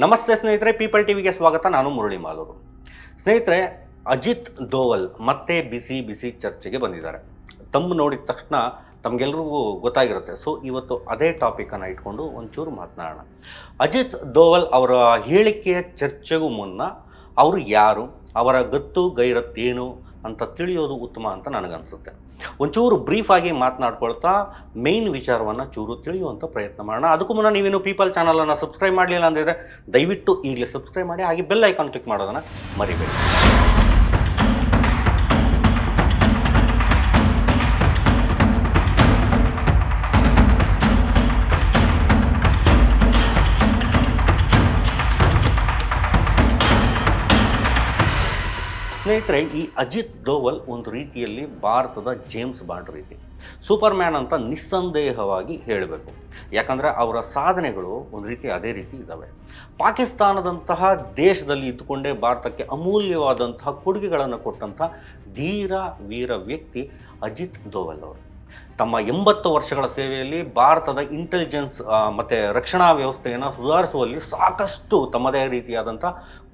ನಮಸ್ತೆ ಸ್ನೇಹಿತರೆ ಪೀಪಲ್ ಟಿವಿಗೆ ಸ್ವಾಗತ. ನಾನು ಮುರಳಿ ಮಾಲೂರು. ಸ್ನೇಹಿತರೆ, ಅಜಿತ್ ದೋವಲ್ ಮತ್ತೆ ಬಿಸಿ ಬಿಸಿ ಚರ್ಚೆಗೆ ಬಂದಿದ್ದಾರೆ. ತಮ್ಮ ನೋಡಿದ ತಕ್ಷಣ ತಮಗೆಲ್ರಿಗೂ ಗೊತ್ತಾಗಿರುತ್ತೆ. ಸೊ ಇವತ್ತು ಅದೇ ಟಾಪಿಕನ್ನು ಇಟ್ಕೊಂಡು ಒಂಚೂರು ಮಾತನಾಡೋಣ. ಅಜಿತ್ ದೋವಲ್ ಅವರ ಹೇಳಿಕೆಯ ಚರ್ಚೆಗೂ ಮುನ್ನ, ಅವರು ಯಾರು? ಅವರ ಗತ್ತು ಗೈರತ್ತೇನು? ಅಂತ ತಿಳಿಯೋದು ಉತ್ತಮ ಅಂತ ನನಗನ್ಸುತ್ತೆ. ಒಂಚೂರು ಆಗಿ ಮಾತನಾಡ್ಕೊಳ್ತಾ ಮೇಯ್ನ್ ವಿಚಾರವನ್ನು ಚೂರು ತಿಳಿಯುವಂಥ ಪ್ರಯತ್ನ ಮಾಡೋಣ. ಅದಕ್ಕೂ ಮುನ್ನ ನೀವೇನು ಪೀಪಲ್ ಚಾನಲನ್ನು ಸಬ್ಸ್ಕ್ರೈಬ್ ಮಾಡಲಿಲ್ಲ ಅಂದಿದ್ರೆ ದಯವಿಟ್ಟು ಈಗಲೇ ಸಬ್ಸ್ಕ್ರೈಬ್ ಮಾಡಿ, ಹಾಗೆ ಬೆಲ್ ಐಕಾನ್ ಕ್ಲಿಕ್ ಮಾಡೋದನ್ನು ಮರಿಬೇಡಿ. ಸ್ನೇಹಿತರೆ, ಈ ಅಜಿತ್ ದೋವಲ್ ಒಂದು ರೀತಿಯಲ್ಲಿ ಭಾರತದ ಜೇಮ್ಸ್ ಬಾಂಡ್ ರೀತಿ ಸೂಪರ್ ಮ್ಯಾನ್ ಅಂತ ನಿಸ್ಸಂದೇಹವಾಗಿ ಹೇಳಬೇಕು. ಯಾಕಂದರೆ ಅವರ ಸಾಧನೆಗಳು ಒಂದು ರೀತಿ ಅದೇ ರೀತಿ ಇದ್ದಾವೆ ಪಾಕಿಸ್ತಾನದಂತಹ ದೇಶದಲ್ಲಿ ಇದ್ದುಕೊಂಡೇ ಭಾರತಕ್ಕೆ ಅಮೂಲ್ಯವಾದಂತಹ ಕೊಡುಗೆಗಳನ್ನು ಕೊಟ್ಟಂತಹ ಧೀರ, ವೀರ ವ್ಯಕ್ತಿ ಅಜಿತ್ ದೋವಲ್ ಅವರು. ತಮ್ಮ ಎಂಬತ್ತು ವರ್ಷಗಳ ಸೇವೆಯಲ್ಲಿ ಭಾರತದ ಇಂಟೆಲಿಜೆನ್ಸ್ ಮತ್ತು ರಕ್ಷಣಾ ವ್ಯವಸ್ಥೆಯನ್ನು ಸುಧಾರಿಸುವಲ್ಲಿ ಸಾಕಷ್ಟು ತಮ್ಮದೇ ರೀತಿಯಾದಂಥ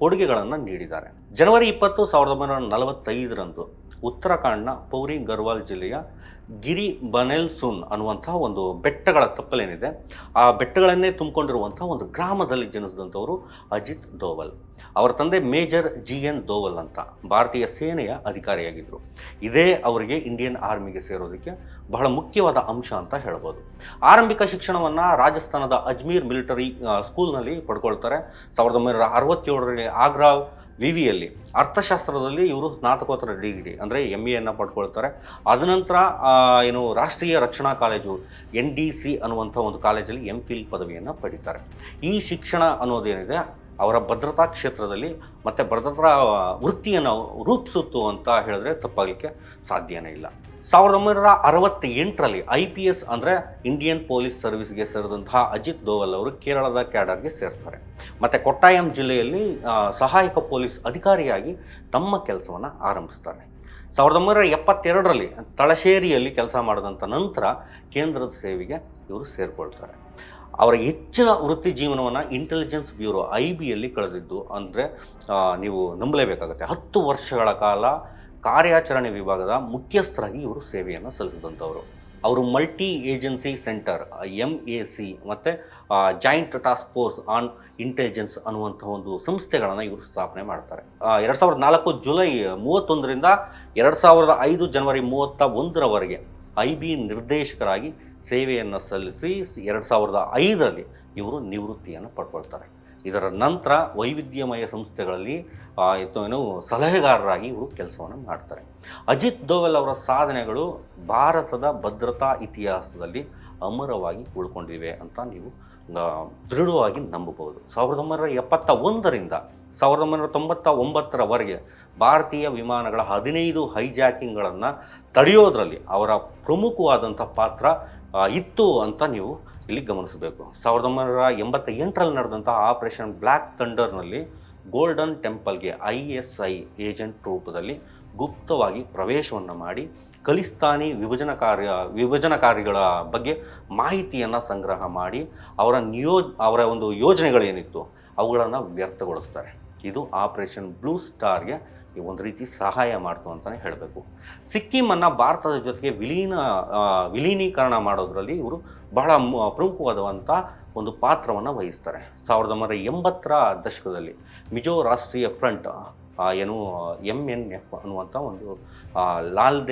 ಕೊಡುಗೆಗಳನ್ನು ನೀಡಿದ್ದಾರೆ. ಜನವರಿ ಇಪ್ಪತ್ತು, ಸಾವಿರದ ಒಂಬೈನೂರ ನಲವತ್ತೈದರಂದು ಉತ್ತರಾಖಂಡ್ನ ಪೌರಿ ಗರ್ವಾಲ್ ಜಿಲ್ಲೆಯ ಗಿರಿ ಬನೆಲ್ಸುನ್ ಅನ್ನುವಂಥ ಒಂದು ಬೆಟ್ಟಗಳ ತಪ್ಪಲೇನಿದೆ. ಆ ಬೆಟ್ಟಗಳನ್ನೇ ತುಂಬಿಕೊಂಡಿರುವಂಥ ಒಂದು ಗ್ರಾಮದಲ್ಲಿ ಜನಿಸಿದಂಥವರು ಅಜಿತ್ ದೋವಲ್. ಅವರ ತಂದೆ ಮೇಜರ್ ಜಿ ಎನ್ ದೋವಲ್ ಅಂತ ಭಾರತೀಯ ಸೇನೆಯ ಅಧಿಕಾರಿಯಾಗಿದ್ದರು. ಇದೇ ಅವರಿಗೆ ಇಂಡಿಯನ್ ಆರ್ಮಿಗೆ ಸೇರೋದಕ್ಕೆ ಬಹಳ ಮುಖ್ಯವಾದ ಅಂಶ ಅಂತ ಹೇಳ್ಬೋದು. ಆರಂಭಿಕ ಶಿಕ್ಷಣವನ್ನು ರಾಜಸ್ಥಾನದ ಅಜ್ಮೀರ್ ಮಿಲಿಟರಿ ಸ್ಕೂಲ್ನಲ್ಲಿ ಪಡ್ಕೊಳ್ತಾರೆ. ಸಾವಿರದ ಒಂಬೈನೂರ ಅರವತ್ತೇಳರಲ್ಲಿ ಆಗ್ರಾ ವಿವಿಯಲ್ಲಿ. ಅರ್ಥಶಾಸ್ತ್ರದಲ್ಲಿ ಇವರು ಸ್ನಾತಕೋತ್ತರ ಡಿಗ್ರಿ, ಅಂದರೆ ಎಂ ಎಯನ್ನು ಪಡ್ಕೊಳ್ತಾರೆ. ಅದನಂತರ ಏನು, ರಾಷ್ಟ್ರೀಯ ರಕ್ಷಣಾ ಕಾಲೇಜು ಎನ್ ಡಿ ಸಿ ಅನ್ನುವಂಥ ಒಂದು ಕಾಲೇಜಲ್ಲಿ ಎಂ ಫಿಲ್ ಪದವಿಯನ್ನು ಪಡೀತಾರೆ. ಈ ಶಿಕ್ಷಣ ಅನ್ನೋದೇನಿದೆ, ಅವರ ಭದ್ರತಾ ಕ್ಷೇತ್ರದಲ್ಲಿ ಮತ್ತು ಭದ್ರತಾ ವೃತ್ತಿಯನ್ನು ರೂಪಿಸುತ್ತು ಅಂತ ಹೇಳಿದ್ರೆ ತಪ್ಪಾಗಲಿಕ್ಕೆ ಸಾಧ್ಯನೇ ಇಲ್ಲ. ಸಾವಿರದ ಒಂಬೈನೂರ ಅರವತ್ತೆಂಟರಲ್ಲಿ ಐ ಪಿ ಎಸ್ ಅಂದರೆ ಇಂಡಿಯನ್ ಪೊಲೀಸ್ ಸರ್ವಿಸ್ಗೆ ಸೇರಿದಂತಹ ಅಜಿತ್ ದೋವಲ್ ಅವರು ಕೇರಳದ ಕ್ಯಾಡರ್ಗೆ ಸೇರ್ತಾರೆ. ಮತ್ತು ಕೊಟ್ಟಾಯಂ ಜಿಲ್ಲೆಯಲ್ಲಿ ಸಹಾಯಕ ಪೊಲೀಸ್ ಅಧಿಕಾರಿಯಾಗಿ ತಮ್ಮ ಕೆಲಸವನ್ನು ಆರಂಭಿಸ್ತಾರೆ. ಸಾವಿರದ ಒಂಬೈನೂರ ಎಪ್ಪತ್ತೆರಡರಲ್ಲಿ ತಳಶೇರಿಯಲ್ಲಿ ಕೆಲಸ ಮಾಡಿದಂಥ ನಂತರ ಕೇಂದ್ರದ ಸೇವೆಗೆ ಇವರು ಸೇರಿಕೊಳ್ತಾರೆ. ಅವರ ಹೆಚ್ಚಿನ ವೃತ್ತಿ ಜೀವನವನ್ನು ಇಂಟೆಲಿಜೆನ್ಸ್ ಬ್ಯೂರೋ ಐ ಬಿಯಲ್ಲಿ ಕಳೆದಿದ್ದು ಅಂದರೆ ನೀವು ನಂಬಲೇಬೇಕಾಗುತ್ತೆ. ಹತ್ತು ವರ್ಷಗಳ ಕಾಲ ಕಾರ್ಯಾಚರಣೆ ವಿಭಾಗದ ಮುಖ್ಯಸ್ಥರಾಗಿ ಇವರು ಸೇವೆಯನ್ನು ಸಲ್ಲಿಸಿದಂಥವರು. ಅವರು multi agency centre M A C ಮತ್ತು joint task force on intelligence ಅನ್ನುವಂಥ ಒಂದು ಸಂಸ್ಥೆಗಳನ್ನು ಇವರು ಸ್ಥಾಪನೆ ಮಾಡ್ತಾರೆ. ಎರಡು ಸಾವಿರದ ನಾಲ್ಕು ಜುಲೈ ಮೂವತ್ತೊಂದರಿಂದ ಎರಡು ಸಾವಿರದ ಐದು ಜನವರಿ ಮೂವತ್ತ ಒಂದರವರೆಗೆ ಐ ಬಿ ನಿರ್ದೇಶಕರಾಗಿ ಸೇವೆಯನ್ನು ಸಲ್ಲಿಸಿ, ಎರಡು ಸಾವಿರದ ಐದರಲ್ಲಿ ಇವರು ನಿವೃತ್ತಿಯನ್ನು ಪಡ್ಕೊಳ್ತಾರೆ. ಇದರ ನಂತರ ವೈವಿಧ್ಯಮಯ ಸಂಸ್ಥೆಗಳಲ್ಲಿ ಏನು, ಸಲಹೆಗಾರರಾಗಿ ಇವರು ಕೆಲಸವನ್ನು ಮಾಡ್ತಾರೆ. ಅಜಿತ್ ದೋವಲ್ ಅವರ ಸಾಧನೆಗಳು ಭಾರತದ ಭದ್ರತಾ ಇತಿಹಾಸದಲ್ಲಿ ಅಮರವಾಗಿ ಉಳ್ಕೊಂಡಿವೆ ಅಂತ ನೀವು ದೃಢವಾಗಿ ನಂಬಬಹುದು. ಸಾವಿರದ ಒಂಬೈನೂರ ಎಪ್ಪತ್ತ ಒಂದರಿಂದ ಸಾವಿರದ ಒಂಬೈನೂರ ತೊಂಬತ್ತ ಒಂಬತ್ತರವರೆಗೆ ಭಾರತೀಯ ವಿಮಾನಗಳ ಹದಿನೈದು ಹೈಜಾಕಿಂಗ್ಗಳನ್ನು ತಡೆಯೋದರಲ್ಲಿ ಅವರ ಪ್ರಮುಖವಾದಂಥ ಪಾತ್ರ ಇತ್ತು ಅಂತ ನೀವು ಇಲ್ಲಿ ಗಮನಿಸಬೇಕು. ಸಾವಿರದ ಒಂಬೈನೂರ ಎಂಬತ್ತ ಎಂಟರಲ್ಲಿ ನಡೆದಂಥ ಆಪರೇಷನ್ ಬ್ಲ್ಯಾಕ್ ಥಂಡರ್ನಲ್ಲಿ ಗೋಲ್ಡನ್ ಟೆಂಪಲ್ಗೆ ಐ ಎಸ್ ಐ ಏಜೆಂಟ್ ರೂಪದಲ್ಲಿ ಗುಪ್ತವಾಗಿ ಪ್ರವೇಶವನ್ನು ಮಾಡಿ ಖಲಿಸ್ತಾನಿ ವಿಭಜನಕಾರ್ಯ ವಿಭಜನಕಾರಿಗಳ ಬಗ್ಗೆ ಮಾಹಿತಿಯನ್ನು ಸಂಗ್ರಹ ಮಾಡಿ ಅವರ ನಿಯೋ, ಅವರ ಒಂದು ಯೋಜನೆಗಳೇನಿತ್ತು ಅವುಗಳನ್ನು ವ್ಯರ್ಥಗೊಳಿಸ್ತಾರೆ. ಇದು ಆಪರೇಷನ್ ಬ್ಲೂ ಸ್ಟಾರ್ಗೆ ಈ ಒಂದು ರೀತಿ ಸಹಾಯ ಮಾಡ್ತು ಅಂತಲೇ ಹೇಳಬೇಕು. ಸಿಕ್ಕಿಮನ್ನು ಭಾರತದ ಜೊತೆಗೆ ವಿಲೀನ ವಿಲೀನೀಕರಣ ಮಾಡೋದರಲ್ಲಿ ಇವರು ಬಹಳ ಪ್ರಮುಖವಾದಂಥ ಒಂದು ಪಾತ್ರವನ್ನು ವಹಿಸ್ತಾರೆ. ಸಾವಿರದ ಒಂಬೈನೂರ ಎಂಬತ್ತರ ದಶಕದಲ್ಲಿ ಮಿಜೋ ರಾಷ್ಟ್ರೀಯ ಫ್ರಂಟ್ ಏನು ಎಂ ಎನ್ ಎಫ್ ಅನ್ನುವಂಥ ಒಂದು ಲಾಲ್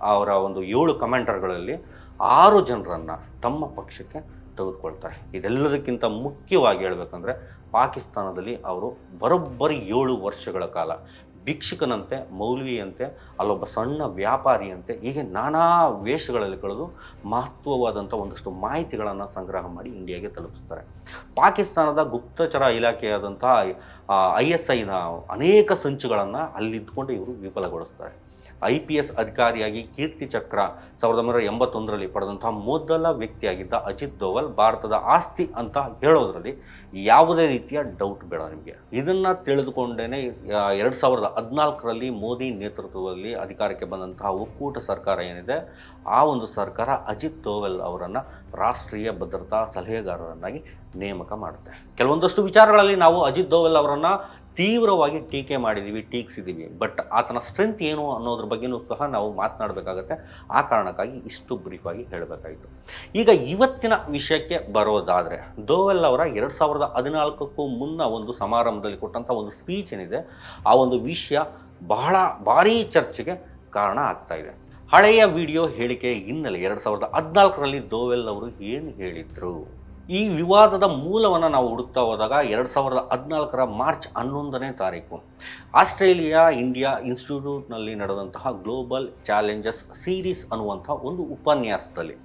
ಅವರ ಒಂದು ಏಳು ಕಮಾಂಡರ್ಗಳಲ್ಲಿ ಆರು ಜನರನ್ನು ತಮ್ಮ ಪಕ್ಷಕ್ಕೆ ತೆಗೆದುಕೊಳ್ತಾರೆ. ಇದೆಲ್ಲದಕ್ಕಿಂತ ಮುಖ್ಯವಾಗಿ ಹೇಳಬೇಕಂದ್ರೆ ಪಾಕಿಸ್ತಾನದಲ್ಲಿ ಅವರು ಬರೋಬ್ಬರಿ ಏಳು ವರ್ಷಗಳ ಕಾಲ ಭಿಕ್ಷುಕನಂತೆ, ಮೌಲ್ವಿಯಂತೆ, ಅಲ್ಲೊಬ್ಬ ಸಣ್ಣ ವ್ಯಾಪಾರಿಯಂತೆ ಹೀಗೆ ನಾನಾ ವೇಷಗಳಲ್ಲಿ ಕಳೆದು ಮಹತ್ವವಾದಂಥ ಒಂದಷ್ಟು ಮಾಹಿತಿಗಳನ್ನು ಸಂಗ್ರಹ ಮಾಡಿ ಇಂಡಿಯಾಗೆ ತಲುಪಿಸ್ತಾರೆ. ಪಾಕಿಸ್ತಾನದ ಗುಪ್ತಚರ ಇಲಾಖೆಯಾದಂಥ ಐ ಎಸ್ ಐನ ಅನೇಕ ಸಂಚುಗಳನ್ನು ಅಲ್ಲಿದ್ದುಕೊಂಡು ಇವರು ವಿಫಲಗೊಳಿಸ್ತಾರೆ. ಐ ಪಿ ಎಸ್ ಅಧಿಕಾರಿಯಾಗಿ ಕೀರ್ತಿ ಚಕ್ರ ಸಾವಿರದ ಒಂಬೈನೂರ ಎಂಬತ್ತೊಂದರಲ್ಲಿ ಪಡೆದಂತಹ ಮೊದಲ ವ್ಯಕ್ತಿಯಾಗಿದ್ದ ಅಜಿತ್ ದೋವಲ್ ಭಾರತದ ಆಸ್ತಿ ಅಂತ ಹೇಳೋದ್ರಲ್ಲಿ ಯಾವುದೇ ರೀತಿಯ ಡೌಟ್ ಬೇಡ ನಿಮಗೆ. ಇದನ್ನು ತಿಳಿದುಕೊಂಡೇನೆ ಎರಡು ಸಾವಿರದ ಹದಿನಾಲ್ಕರಲ್ಲಿ ಮೋದಿ ನೇತೃತ್ವದಲ್ಲಿ ಅಧಿಕಾರಕ್ಕೆ ಬಂದಂತಹ ಒಕ್ಕೂಟ ಸರ್ಕಾರ ಏನಿದೆ, ಆ ಒಂದು ಸರ್ಕಾರ ಅಜಿತ್ ದೋವಲ್ ಅವರನ್ನು ರಾಷ್ಟ್ರೀಯ ಭದ್ರತಾ ಸಲಹೆಗಾರರನ್ನಾಗಿ ನೇಮಕ ಮಾಡುತ್ತೆ. ಕೆಲವೊಂದಷ್ಟು ವಿಚಾರಗಳಲ್ಲಿ ನಾವು ಅಜಿತ್ ದೋವಲ್ ಅವರನ್ನು ತೀವ್ರವಾಗಿ ಟೀಕೆ ಮಾಡಿದ್ದೀವಿ ಟೀಕ್ಸಿದ್ದೀವಿ ಬಟ್ ಆತನ ಸ್ಟ್ರೆಂತ್ ಏನು ಅನ್ನೋದ್ರ ಬಗ್ಗೆನೂ ಸಹ ನಾವು ಮಾತನಾಡಬೇಕಾಗತ್ತೆ. ಆ ಕಾರಣಕ್ಕಾಗಿ ಇಷ್ಟು ಬ್ರೀಫಾಗಿ ಹೇಳಬೇಕಾಯಿತು. ಈಗ ಇವತ್ತಿನ ವಿಷಯಕ್ಕೆ ಬರೋದಾದರೆ ದೋವೆಲ್ ಅವರ ಎರಡು ಸಾವಿರದ ಹದಿನಾಲ್ಕಕ್ಕೂ ಮುನ್ನ ಒಂದು ಸಮಾರಂಭದಲ್ಲಿ ಕೊಟ್ಟಂಥ ಒಂದು ಸ್ಪೀಚ್ ಏನಿದೆ, ಆ ಒಂದು ವಿಷಯ ಬಹಳ ಭಾರೀ ಚರ್ಚೆಗೆ ಕಾರಣ ಆಗ್ತಾ ಇದೆ. ಹಳೆಯ ವಿಡಿಯೋ ಹೇಳಿಕೆ ಹಿನ್ನೆಲೆ ಎರಡು ಸಾವಿರದ ಹದಿನಾಲ್ಕರಲ್ಲಿ ದೋವೆಲ್ ಅವರು ಏನು ಹೇಳಿದರು? ಈ ವಿವಾದದ ಮೂಲವನ್ನು ನಾವು ಹುಡುಕ್ತಾ ಹೋದಾಗ ಎರಡು ಸಾವಿರದ ಹದಿನಾಲ್ಕರ ಮಾರ್ಚ್ ಹನ್ನೊಂದನೇ ತಾರೀಕು, ಆಸ್ಟ್ರೇಲಿಯಾ ಇಂಡಿಯಾ ಇನ್ಸ್ಟಿಟ್ಯೂಟ್ನಲ್ಲಿ ನಡೆದಂತಹ ಗ್ಲೋಬಲ್ ಚಾಲೆಂಜಸ್ ಸೀರೀಸ್ ಅನ್ನುವಂಥ ಒಂದು ಉಪನ್ಯಾಸದಲ್ಲಿ.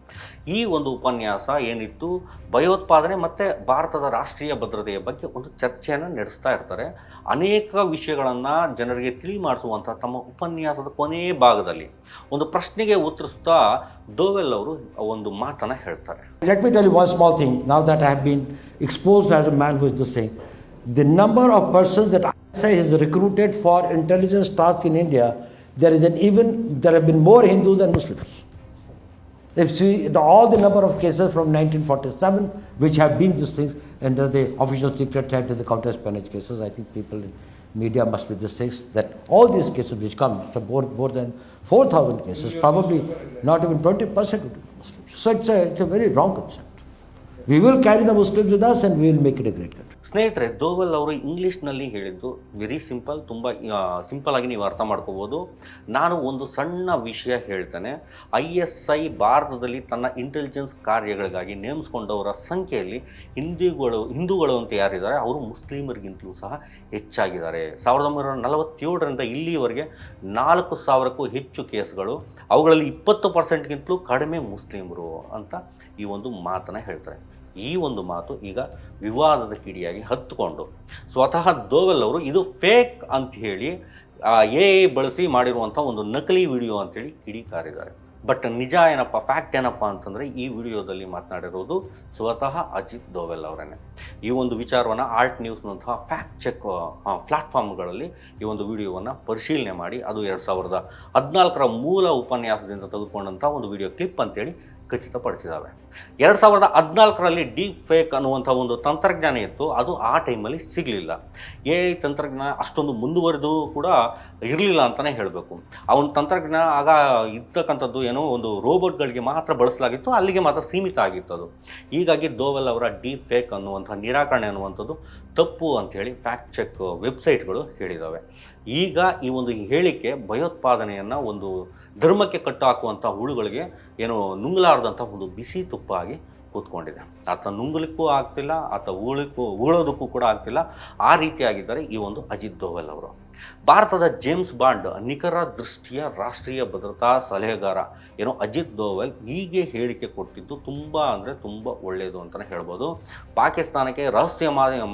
ಈ ಒಂದು ಉಪನ್ಯಾಸ ಏನಿತ್ತು, ಭಯೋತ್ಪಾದನೆ ಮತ್ತು ಭಾರತದ ರಾಷ್ಟ್ರೀಯ ಭದ್ರತೆಯ ಬಗ್ಗೆ ಒಂದು ಚರ್ಚೆಯನ್ನು ನಡೆಸ್ತಾ ಇರ್ತಾರೆ. ಅನೇಕ ವಿಷಯಗಳನ್ನು ಜನರಿಗೆ ತಿಳಿ ಮಾಡಿಸುವಂಥ ತಮ್ಮ ಉಪನ್ಯಾಸದ ಕೊನೆಯ ಭಾಗದಲ್ಲಿ ಒಂದು ಪ್ರಶ್ನೆಗೆ ಉತ್ತರಿಸ್ತಾ ದೋವೆಲ್ ಅವರು ಒಂದು ಮಾತನ್ನು ಹೇಳ್ತಾರೆ Let me tell you one small thing. Now that I have been exposed as a man who is this thing, the number of persons that ISI has recruited for intelligence tasks in India, there is an even there have been more Hindus than Muslims. If see the, all the number of cases from 1947 which have been these things under the official secret act and the counter-espionage cases, I think people in media must be this things that all these cases which come, so more, more than 4,000 cases, probably not even 20% would be Muslims. So it's a, it's a very wrong concept. We will carry the Muslims with us and we will make it a great country. ಸ್ನೇಹಿತರೆ, ದೋವಲ್ ಅವರು ಇಂಗ್ಲೀಷ್ನಲ್ಲಿ ಹೇಳಿದ್ದು very simple ತುಂಬ simple ಆಗಿ ನೀವು ಅರ್ಥ ಮಾಡ್ಕೋಬೋದು. ನಾನು ಒಂದು ಸಣ್ಣ ವಿಷಯ ಹೇಳ್ತೇನೆ. ಐ ಎಸ್ ಐ ಭಾರತದಲ್ಲಿ ತನ್ನ ಇಂಟೆಲಿಜೆನ್ಸ್ ಕಾರ್ಯಗಳಿಗಾಗಿ ನೇಮಿಸ್ಕೊಂಡವರ ಸಂಖ್ಯೆಯಲ್ಲಿ ಹಿಂದೂಗಳು ಹಿಂದೂಗಳು ಅಂತ ಯಾರಿದ್ದಾರೆ, ಅವರು ಮುಸ್ಲಿಮರಿಗಿಂತಲೂ ಸಹ ಹೆಚ್ಚಾಗಿದ್ದಾರೆ. ಸಾವಿರದ ಒಂಬೈನೂರ ನಲವತ್ತೇಳರಿಂದ ಇಲ್ಲಿವರೆಗೆ ನಾಲ್ಕು ಸಾವಿರಕ್ಕೂ ಹೆಚ್ಚು ಕೇಸ್ಗಳು, ಅವುಗಳಲ್ಲಿ ಇಪ್ಪತ್ತು ಪರ್ಸೆಂಟ್ಗಿಂತಲೂ ಕಡಿಮೆ ಮುಸ್ಲಿಮರು ಅಂತ ಈ ಒಂದು ಮಾತನ್ನು ಹೇಳ್ತಾರೆ. ಈ ಒಂದು ಮಾತು ಈಗ ವಿವಾದದ ಕಿಡಿಯಾಗಿ ಹತ್ತುಕೊಂಡು. ಸ್ವತಃ ದೋವೆಲ್ ಅವರು ಇದು ಫೇಕ್ ಅಂತ ಹೇಳಿ ಎ ಬಳಸಿ ಮಾಡಿರುವಂಥ ಒಂದು ನಕಲಿ ವಿಡಿಯೋ ಅಂತೇಳಿ ಕಿಡಿಕಾರಿದ್ದಾರೆ. ಬಟ್ ನಿಜ ಏನಪ್ಪ ಫ್ಯಾಕ್ಟ್ ಏನಪ್ಪ ಅಂತಂದರೆ ಈ ವಿಡಿಯೋದಲ್ಲಿ ಮಾತನಾಡಿರೋದು ಸ್ವತಃ ಅಜಿತ್ ದೋವೆಲ್ ಅವರೇನೆ. ಈ ಒಂದು ವಿಚಾರವನ್ನು ಆರ್ಟ್ ನ್ಯೂಸ್ನಂತಹ ಫ್ಯಾಕ್ಟ್ ಚೆಕ್ ಪ್ಲಾಟ್ಫಾರ್ಮ್ಗಳಲ್ಲಿ ಈ ಒಂದು ವಿಡಿಯೋವನ್ನು ಪರಿಶೀಲನೆ ಮಾಡಿ, ಅದು ಎರಡು ಸಾವಿರದ ಹದಿನಾಲ್ಕರ ಮೂಲ ಉಪನ್ಯಾಸದಿಂದ ತೆಗೆದುಕೊಂಡಂಥ ಒಂದು ವಿಡಿಯೋ ಕ್ಲಿಪ್ ಅಂತೇಳಿ ಖಚಿತಪಡಿಸಿದ್ದಾವೆ. ಎರಡು ಸಾವಿರದ ಹದಿನಾಲ್ಕರಲ್ಲಿ ಡೀಪ್ ಫೇಕ್ ಅನ್ನುವಂಥ ಒಂದು ತಂತ್ರಜ್ಞಾನ ಇತ್ತು. ಅದು ಆ ಟೈಮಲ್ಲಿ ಸಿಗಲಿಲ್ಲ. ಎ ಐ ತಂತ್ರಜ್ಞಾನ ಅಷ್ಟೊಂದು ಮುಂದುವರೆದು ಕೂಡ ಇರಲಿಲ್ಲ ಅಂತಲೇ ಹೇಳಬೇಕು. ಆ ಒಂದು ತಂತ್ರಜ್ಞಾನ ಆಗ ಇರ್ತಕ್ಕಂಥದ್ದು ಏನೋ ಒಂದು ರೋಬೋಟ್ಗಳಿಗೆ ಮಾತ್ರ ಬಳಸಲಾಗಿತ್ತು, ಅಲ್ಲಿಗೆ ಮಾತ್ರ ಸೀಮಿತ ಆಗಿತ್ತು ಅದು. ಹೀಗಾಗಿ ದೋವೆಲ್ ಅವರ ಡೀಪ್ ಫೇಕ್ ಅನ್ನುವಂಥ ನಿರಾಕರಣೆ ಅನ್ನುವಂಥದ್ದು ತಪ್ಪು ಅಂಥೇಳಿ ಫ್ಯಾಕ್ಟ್ ಚೆಕ್ ವೆಬ್ಸೈಟ್ಗಳು ಹೇಳಿದ್ದಾವೆ. ಈಗ ಈ ಒಂದು ಹೇಳಿಕೆ ಭಯೋತ್ಪಾದನೆಯನ್ನು ಒಂದು ಧರ್ಮಕ್ಕೆ ಕಟ್ಟು ಹಾಕುವಂಥ ಹುಳುಗಳಿಗೆ ಏನು ನುಂಗಲಾರದಂಥ ಒಂದು ಬಿಸಿ ತುಪ್ಪ ಆಗಿ ಕೂತ್ಕೊಂಡಿದೆ. ಆತ ನುಂಗಲಿಕ್ಕೂ ಆಗ್ತಿಲ್ಲ, ಆತ ಉಳಿಕ್ಕೂ ಉಳೋದಕ್ಕೂ ಕೂಡ ಆಗ್ತಿಲ್ಲ. ಆ ರೀತಿಯಾಗಿದ್ದಾರೆ ಈ ಒಂದು ಅಜಿತ್ ದೋವಲ್ ಅವರು. ಭಾರತದ ಜೇಮ್ಸ್ ಬಾಂಡ್ ನಿಖರ ದೃಷ್ಟಿಯ ರಾಷ್ಟ್ರೀಯ ಭದ್ರತಾ ಸಲಹೆಗಾರ. ಏನೋ ಅಜಿತ್ ದೋವಲ್ ಹೀಗೆ ಹೇಳಿಕೆ ಕೊಟ್ಟಿದ್ದು ತುಂಬ ಅಂದರೆ ತುಂಬ ಒಳ್ಳೆಯದು ಅಂತಲೇ ಹೇಳ್ಬೋದು. ಪಾಕಿಸ್ತಾನಕ್ಕೆ ರಹಸ್ಯ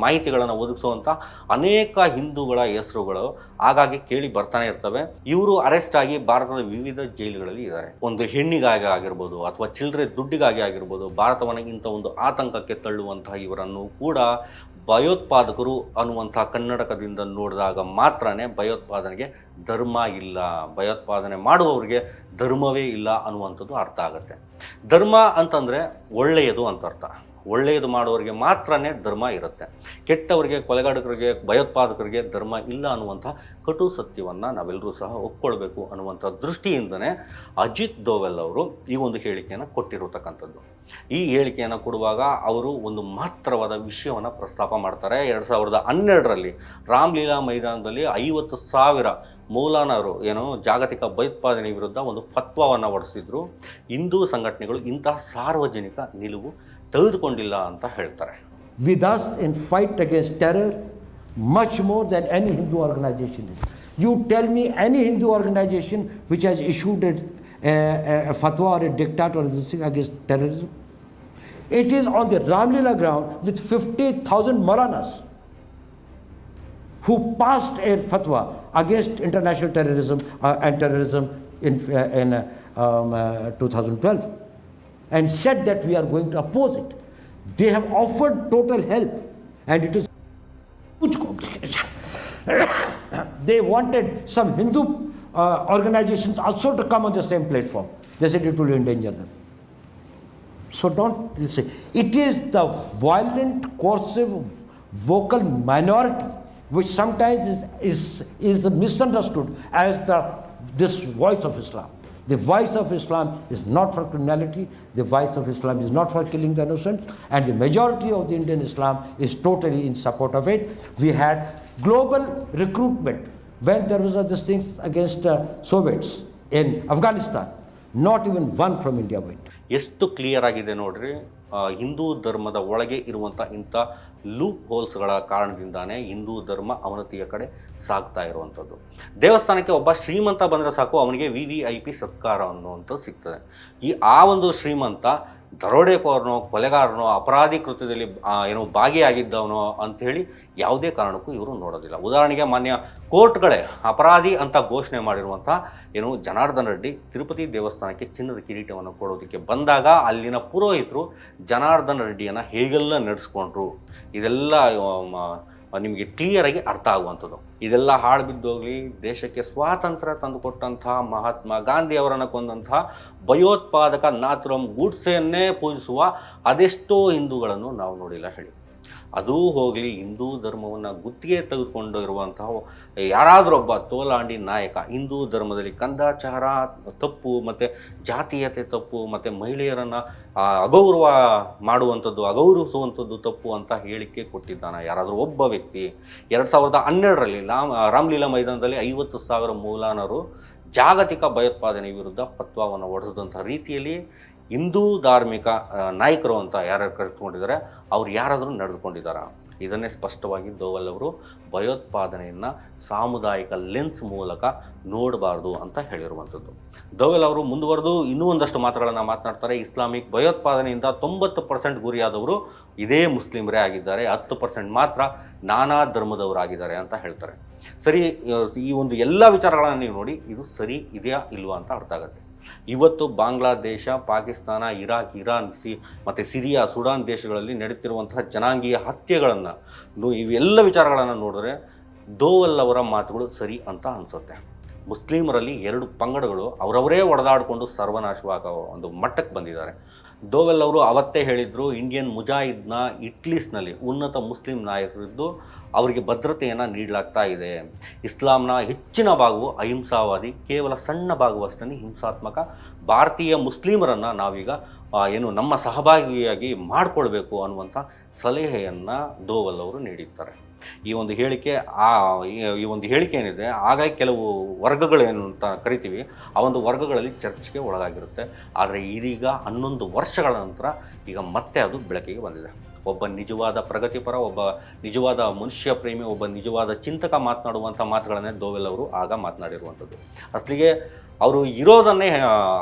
ಮಾಹಿತಿಗಳನ್ನು ಒದಗಿಸುವಂಥ ಅನೇಕ ಹಿಂದೂಗಳ ಹೆಸರುಗಳು ಆಗಾಗ್ಗೆ ಕೇಳಿ ಬರ್ತಾನೆ ಇರ್ತವೆ. ಇವರು ಅರೆಸ್ಟ್ ಆಗಿ ಭಾರತದ ವಿವಿಧ ಜೈಲುಗಳಲ್ಲಿ ಇದ್ದಾರೆ. ಒಂದು ಹೆಣ್ಣಿಗಾಗಿ ಆಗಿರ್ಬೋದು ಅಥವಾ ಚಿಲ್ಲರೆ ದುಡ್ಡಿಗಾಗಿ ಆಗಿರ್ಬೋದು, ಭಾರತವನ್ನು ಇಂಥ ಒಂದು ಆತಂಕಕ್ಕೆ ತಳ್ಳುವಂತಹ ಇವರನ್ನು ಕೂಡ ಭಯೋತ್ಪಾದಕರು ಅನ್ನುವಂಥ ಕನ್ನಡಕದಿಂದ ನೋಡಿದಾಗ ಮಾತ್ರನೇ ಭಯೋತ್ಪಾದನೆಗೆ ಧರ್ಮ ಇಲ್ಲ. ಭಯೋತ್ಪಾದನೆ ಮಾಡುವವರಿಗೆ ಧರ್ಮವೇ ಇಲ್ಲ ಅನ್ನುವಂಥದ್ದು ಅರ್ಥ ಆಗುತ್ತೆ. ಧರ್ಮ ಅಂತಂದರೆ ಒಳ್ಳೆಯದು ಅಂತ ಅರ್ಥ. ಒಳ್ಳೆಯದು ಮಾಡೋರಿಗೆ ಮಾತ್ರನೇ ಧರ್ಮ ಇರುತ್ತೆ. ಕೆಟ್ಟವರಿಗೆ ಕೊಲೆಗಾಡಕರಿಗೆ ಭಯೋತ್ಪಾದಕರಿಗೆ ಧರ್ಮ ಇಲ್ಲ ಅನ್ನುವಂಥ ಕಟು ಸತ್ಯವನ್ನು ನಾವೆಲ್ಲರೂ ಸಹ ಒಪ್ಕೊಳ್ಬೇಕು ಅನ್ನುವಂಥ ದೃಷ್ಟಿಯಿಂದನೇ ಅಜಿತ್ ದೋವೆಲ್ ಅವರು ಈ ಒಂದು ಹೇಳಿಕೆಯನ್ನು ಕೊಟ್ಟಿರತಕ್ಕಂಥದ್ದು. ಈ ಹೇಳಿಕೆಯನ್ನು ಕೊಡುವಾಗ ಅವರು ಒಂದು ಮಾತ್ರವಾದ ವಿಷಯವನ್ನು ಪ್ರಸ್ತಾಪ ಮಾಡ್ತಾರೆ. ಎರಡು ಸಾವಿರದ ಹನ್ನೆರಡರಲ್ಲಿ ರಾಮ್ಲೀಲಾ ಮೈದಾನದಲ್ಲಿ ಐವತ್ತು ಸಾವಿರ ಮೌಲಾನರು, ಏನು, ಜಾಗತಿಕ ಭಯೋತ್ಪಾದನೆ ವಿರುದ್ಧ ಒಂದು ಫತ್ವವನ್ನು ಹೊರಡಿಸಿದ್ರು ಹಿಂದೂ ಸಂಘಟನೆಗಳು ಇಂತಹ ಸಾರ್ವಜನಿಕ ನಿಲುವು ತೆಗೆದುಕೊಂಡಿಲ್ಲ ಅಂತ ಹೇಳ್ತಾರೆ With us in fight against terror, much more than any Hindu organization is. You tell me any Hindu organization which has issued a, a, a fatwa or a diktat or this thing against terrorism. It is on the Ramlila ground with 50,000 Maranas who passed a fatwa against international terrorism uh, and terrorism in, uh, in uh, um, uh, 2012 And said that we are going to oppose it. They have offered total help and it is huge complication. they wanted some Hindu uh, organizations also to come on the same platform. They said it will endanger them. So don't say it is the violent, coercive, vocal minority which sometimes is, is, is misunderstood as the this voice of Islam. The voice of Islam is not for criminality, the voice of Islam is not for killing the innocent, and the majority of the Indian Islam is totally in support of it. We had global recruitment when there was a, this thing against uh, Soviets in Afghanistan. Not even one from India went. ಎಷ್ಟು clear ಆಗಿದೆ ನೋಡ್ರಿ ಹಿಂದೂ ಧರ್ಮದ ಒಳಗೆ ಇರುವಂಥ ಇಂಥ loop ಹೋಲ್ಸ್ಗಳ ಕಾರಣದಿಂದಾನೇ Hindu ಧರ್ಮ ಅವನತಿಯ ಕಡೆ ಸಾಗ್ತಾ ಇರುವಂಥದ್ದು. ದೇವಸ್ಥಾನಕ್ಕೆ ಒಬ್ಬ ಶ್ರೀಮಂತ ಬಂದರೆ ಸಾಕು, ಅವನಿಗೆ ವಿ ವಿ ಐ ಪಿ ಸತ್ಕಾರ ಅನ್ನುವಂಥದ್ದು ಸಿಗ್ತದೆ. ಈ ಆ ಒಂದು ಶ್ರೀಮಂತ ದರೋಡೆಕೋರನೋ ಕೊಲೆಗಾರನೋ, ಅಪರಾಧಿ ಕೃತ್ಯದಲ್ಲಿ ಏನು ಭಾಗಿಯಾಗಿದ್ದವನೋ ಅಂಥೇಳಿ ಯಾವುದೇ ಕಾರಣಕ್ಕೂ ಇವರು ನೋಡೋದಿಲ್ಲ. ಉದಾಹರಣೆಗೆ ಮಾನ್ಯ ಕೋರ್ಟ್ಗಳೇ ಅಪರಾಧಿ ಅಂತ ಘೋಷಣೆ ಮಾಡಿರುವಂಥ ಏನು ಜನಾರ್ದನ ರೆಡ್ಡಿ ತಿರುಪತಿ ದೇವಸ್ಥಾನಕ್ಕೆ ಚಿನ್ನದ ಕಿರೀಟವನ್ನು ಕೊಡೋದಕ್ಕೆ ಬಂದಾಗ ಅಲ್ಲಿನ ಪುರೋಹಿತರು ಜನಾರ್ದನ ರೆಡ್ಡಿಯನ್ನು ಹೇಗೆಲ್ಲ ನಡೆಸ್ಕೊಂಡ್ರು? ಇದೆಲ್ಲ ನಿಮಗೆ ಕ್ಲಿಯರಾಗಿ ಅರ್ಥ ಆಗುವಂಥದ್ದು. ಇದೆಲ್ಲ ಹಾಳು ಬಿದ್ದೋಗ್ಲಿ, ದೇಶಕ್ಕೆ ಸ್ವಾತಂತ್ರ್ಯ ತಂದುಕೊಟ್ಟಂತಹ ಮಹಾತ್ಮ ಗಾಂಧಿ ಅವರನ್ನು ಕೊಂದಂತಹ ಭಯೋತ್ಪಾದಕ ನಾಥುರಂ ಗೂಡ್ಸೆಯನ್ನೇ ಪೂಜಿಸುವ ಅದೆಷ್ಟೋ ಹಿಂದೂಗಳನ್ನು ನಾವು ನೋಡಿಲ್ಲ ಹೇಳಿ. ಅದೂ ಹೋಗಲಿ, ಹಿಂದೂ ಧರ್ಮವನ್ನು ಗುತ್ತಿಗೆ ತೆಗೆದುಕೊಂಡು ಇರುವಂತಹ ಯಾರಾದರೊಬ್ಬ ತೋಲಾಂಡಿ ನಾಯಕ, ಹಿಂದೂ ಧರ್ಮದಲ್ಲಿ ಕಂದಾಚಾರ, ತಪ್ಪು ಮತ್ತು ಜಾತೀಯತೆ ತಪ್ಪು ಮತ್ತು ಮಹಿಳೆಯರನ್ನು ಅಗೌರವ ಮಾಡುವಂಥದ್ದು, ಅಗೌರವಿಸುವಂಥದ್ದು ತಪ್ಪು ಅಂತ ಹೇಳಿಕೆ ಕೊಟ್ಟಿದ್ದಾನೆ. ಯಾರಾದರೂ ಒಬ್ಬ ವ್ಯಕ್ತಿ, ಎರಡು ಸಾವಿರದ ಹನ್ನೆರಡರಲ್ಲಿ ರಾಮ್, ರಾಮಲೀಲಾ ಮೈದಾನದಲ್ಲಿ ಐವತ್ತು ಸಾವಿರ ಮೌಲಾನರು ಜಾಗತಿಕ ಭಯೋತ್ಪಾದನೆ ವಿರುದ್ಧ ಫತ್ವಾವನ್ನು ಹೊಡೆಸಿದಂಥ ರೀತಿಯಲ್ಲಿ ಹಿಂದೂ ಧಾರ್ಮಿಕ ನಾಯಕರು ಅಂತ ಯಾರ್ಯಾರು ಕರೆದುಕೊಂಡಿದ್ದಾರೆ, ಅವ್ರು ಯಾರಾದರೂ ನಡೆದುಕೊಂಡಿದ್ದಾರೆ? ಇದನ್ನೇ ಸ್ಪಷ್ಟವಾಗಿ ದೋವಲ್ ಅವರು ಭಯೋತ್ಪಾದನೆಯನ್ನು ಸಾಮುದಾಯಿಕ ಲೆನ್ಸ್ ಮೂಲಕ ನೋಡಬಾರ್ದು ಅಂತ ಹೇಳಿರುವಂಥದ್ದು. ದೋವೆಲ್ ಅವರು ಮುಂದುವರೆದು ಇನ್ನೂ ಒಂದಷ್ಟು ಮಾತುಗಳನ್ನು ಮಾತನಾಡ್ತಾರೆ. ಇಸ್ಲಾಮಿಕ್ ಭಯೋತ್ಪಾದನೆಯಿಂದ ತೊಂಬತ್ತು ಪರ್ಸೆಂಟ್ ಗುರಿಯಾದವರು ಇದೇ ಮುಸ್ಲಿಮರೇ ಆಗಿದ್ದಾರೆ. ಹತ್ತು ಪರ್ಸೆಂಟ್ ಮಾತ್ರ ನಾನಾ ಧರ್ಮದವರಾಗಿದ್ದಾರೆ ಅಂತ ಹೇಳ್ತಾರೆ. ಸರಿ, ಈ ಒಂದು ಎಲ್ಲ ವಿಚಾರಗಳನ್ನು ನೀವು ನೋಡಿ, ಇದು ಸರಿ ಇದೆಯಾ ಇಲ್ವಾ ಅಂತ ಅರ್ಥ ಆಗುತ್ತೆ. ಇವತ್ತು ಬಾಂಗ್ಲಾದೇಶ, ಪಾಕಿಸ್ತಾನ, ಇರಾಕ್, ಇರಾನ್, ಸಿ ಮತ್ತು ಸಿರಿಯಾ, ಸುಡಾನ್ ದೇಶಗಳಲ್ಲಿ ನಡೀತಿರುವಂತಹ ಜನಾಂಗೀಯ ಹತ್ಯೆಗಳನ್ನು ಇವೆಲ್ಲ ವಿಚಾರಗಳನ್ನು ನೋಡಿದ್ರೆ ದೋವಲ್ ಅವರ ಮಾತುಗಳು ಸರಿ ಅಂತ ಅನಿಸುತ್ತೆ. ಮುಸ್ಲಿಮರಲ್ಲಿ ಎರಡು ಪಂಗಡಗಳು ಅವರವರೇ ಒಡೆದಾಡಿಕೊಂಡು ಸರ್ವನಾಶವಾಗೋ ಒಂದು ಮಟ್ಟಕ್ಕೆ ಬಂದಿದ್ದಾರೆ. ದೋವೆಲ್ ಅವರು ಅವತ್ತೇ ಹೇಳಿದರು, ಇಂಡಿಯನ್ ಮುಜಾಹಿದ್ನ ಇಟ್ಲೀಸ್ನಲ್ಲಿ ಉನ್ನತ ಮುಸ್ಲಿಂ ನಾಯಕರಿದ್ದು ಅವರಿಗೆ ಭದ್ರತೆಯನ್ನು ನೀಡಲಾಗ್ತಾ ಇದೆ. ಇಸ್ಲಾಂನ ಹೆಚ್ಚಿನ ಭಾಗವು ಅಹಿಂಸಾವಾದಿ, ಕೇವಲ ಸಣ್ಣ ಭಾಗವಷ್ಟನ್ನು ಹಿಂಸಾತ್ಮಕ ಭಾರತೀಯ ಮುಸ್ಲಿಮರನ್ನು ನಾವೀಗ ಏನು ನಮ್ಮ ಸಹಭಾಗಿಯಾಗಿ ಮಾಡಿಕೊಳ್ಬೇಕು ಅನ್ನುವಂಥ ಸಲಹೆಯನ್ನು ದೋವಲ್ ಅವರು ನೀಡಿರ್ತಾರೆ. ಈ ಒಂದು ಹೇಳಿಕೆ, ಆ, ಈ- ಒಂದು ಹೇಳಿಕೆ ಏನಿದೆ, ಆಗಲೇ ಕೆಲವು ವರ್ಗಗಳೇನು ಅಂತ ಕರಿತೀವಿ, ಆ ಒಂದು ವರ್ಗಗಳಲ್ಲಿ ಚರ್ಚೆಗೆ ಒಳಗಾಗಿರುತ್ತೆ. ಆದರೆ ಇದೀಗ ಹನ್ನೊಂದು ವರ್ಷಗಳ ನಂತರ ಈಗ ಮತ್ತೆ ಅದು ಬೆಳಕಿಗೆ ಬಂದಿದೆ. ಒಬ್ಬ ನಿಜವಾದ ಪ್ರಗತಿಪರ ಒಬ್ಬ ನಿಜವಾದ ಮನುಷ್ಯ ಪ್ರೇಮಿ, ಒಬ್ಬ ನಿಜವಾದ ಚಿಂತಕ ಮಾತನಾಡುವಂಥ ಮಾತುಗಳನ್ನೇ ದೋವೆಲ್ ಅವರು ಆಗ ಮಾತನಾಡಿರುವಂಥದ್ದು. ಅಸಲಿಗೆ ಅವರು ಇರೋದನ್ನೇ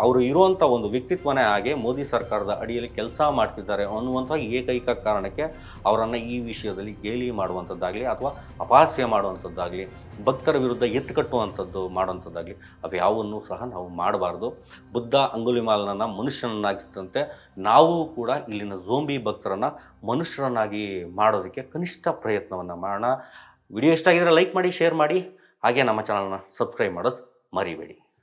ಅವರು ಇರುವಂಥ ಒಂದು ವ್ಯಕ್ತಿತ್ವನೇ ಹಾಗೆ ಮೋದಿ ಸರ್ಕಾರದ ಅಡಿಯಲ್ಲಿ ಕೆಲಸ ಮಾಡ್ತಿದ್ದಾರೆ ಅನ್ನುವಂಥ ಏಕೈಕ ಕಾರಣಕ್ಕೆ ಅವರನ್ನು ಈ ವಿಷಯದಲ್ಲಿ ಗೇಲಿ ಮಾಡುವಂಥದ್ದಾಗಲಿ ಅಥವಾ ಅಪಹಾಸ್ಯ ಮಾಡುವಂಥದ್ದಾಗಲಿ, ಭಕ್ತರ ವಿರುದ್ಧ ಎತ್ತುಕಟ್ಟುವಂಥದ್ದು ಮಾಡುವಂಥದ್ದಾಗಲಿ ಅವ್ಯಾವನ್ನೂ ಸಹ ನಾವು ಮಾಡಬಾರ್ದು. ಬುದ್ಧ ಅಂಗುಲಿಮಾಲನನ್ನು ಮನುಷ್ಯನನ್ನಾಗಿಸಿದಂತೆ ನಾವು ಕೂಡ ಇಲ್ಲಿನ ಝೋಂಬಿ ಭಕ್ತರನ್ನು ಮನುಷ್ಯರನ್ನಾಗಿ ಮಾಡೋದಕ್ಕೆ ಕನಿಷ್ಠ ಪ್ರಯತ್ನವನ್ನು ಮಾಡೋಣ. ವಿಡಿಯೋ ಇಷ್ಟ ಆಗಿದ್ರೆ ಲೈಕ್ ಮಾಡಿ, ಶೇರ್ ಮಾಡಿ. ಹಾಗೆ ನಮ್ಮ ಚಾನಲ್ನ ಸಬ್ಸ್ಕ್ರೈಬ್ ಮಾಡೋದು ಮರಿಬೇಡಿ.